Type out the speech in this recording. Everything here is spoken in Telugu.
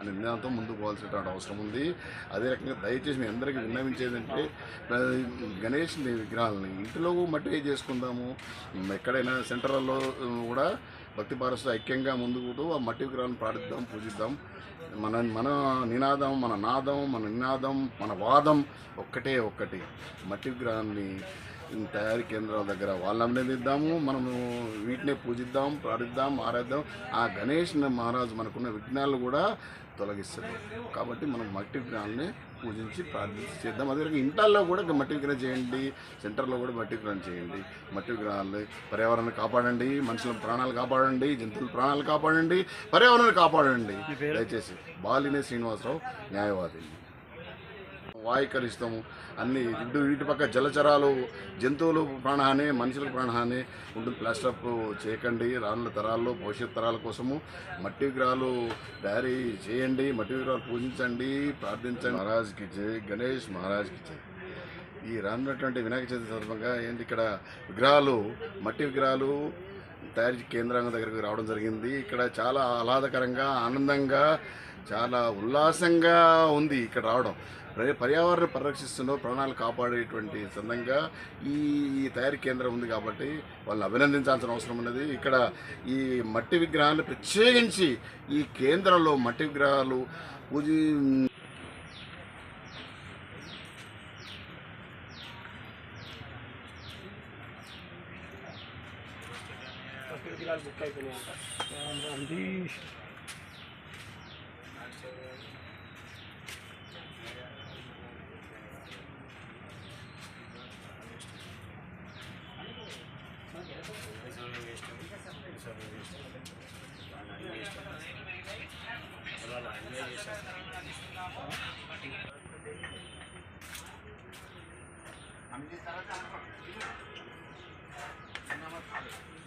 అనే నినాదంతో ముందుకు పోవాల్సినటువంటి అవసరం ఉంది. అదే రకంగా దయచేసి మీ అందరికీ విన్నవించేది అంటే గణేష్ విగ్రహాలని ఇంటిలో మట్టి చేసుకుందాము. ఎక్కడైనా సెంటర్లలో కూడా భక్తి పారస్తో ఐక్యంగా ముందుకు ఆ మట్టి విగ్రహాలను ప్రార్థిద్దాం పూజిద్దాం. మన మన నినాదం మన నాదం మన నినాదం మన వాదం ఒక్కటే ఒక్కటి. మట్టి విగ్రహాన్ని తయారీ కేంద్రాల దగ్గర వాళ్ళని అభినందిద్దాము. మనము వీటినే పూజిద్దాం ప్రార్థిద్దాం ఆరాధిద్దాం. ఆ గణేష్ మహారాజు మనకున్న విఘ్నాలు కూడా తొలగిస్తుంది కాబట్టి మనం మట్టి విగ్రహాలని పూజించి ప్రార్థించి చేద్దాం. అదే రకంగా ఇంటాల్లో కూడా మట్టి విగ్రహం చేయండి. సెంటర్లో కూడా మట్టి విగ్రహం చేయండి. మట్టి విగ్రహాలు పర్యావరణాన్ని కాపాడండి. మనుషుల ప్రాణాలు కాపాడండి. జంతువుల ప్రాణాలు కాపాడండి. పర్యావరణాన్ని కాపాడండి. దయచేసి బాలినే శ్రీనివాసరావు న్యాయవాది. వాయుకరిస్తాము. అన్ని ఇటు ఇటు పక్క జలచరాలు జంతువులు ప్రాణహాని మనుషుల ప్రాణహాని ఉంటుంది. ప్లాస్టర్ అప్ చేయకండి. రానున్న తరాల్లో భవిష్యత్ తరాల కోసము మట్టి విగ్రహాలు తయారీ చేయండి. మట్టి విగ్రహాలు పూజించండి. ప్రార్థించండి. మహారాజ్కి జై. గణేష్ మహారాజ్కి జై. ఈ రానున్నటువంటి వినాయక చవితి సందర్భంగా ఏంటి ఇక్కడ విగ్రహాలు మట్టి విగ్రహాలు తయారీ కేంద్రాంగం దగ్గరకు రావడం జరిగింది. ఇక్కడ చాలా ఆహ్లాదకరంగా ఆనందంగా చాలా ఉల్లాసంగా ఉంది ఇక్కడ రావడం. పర్యావరణ పరిరక్షిస్తున్న ప్రాణాలు కాపాడేటువంటి సందంగా ఈ తయారీ కేంద్రం ఉంది కాబట్టి వాళ్ళని అభినందించాల్సిన అవసరం ఉన్నది. ఇక్కడ ఈ మట్టి విగ్రహాలు ప్రత్యేకించి ఈ కేంద్రంలో మట్టి విగ్రహాలు పూజ फिर गिलास भुक्का हम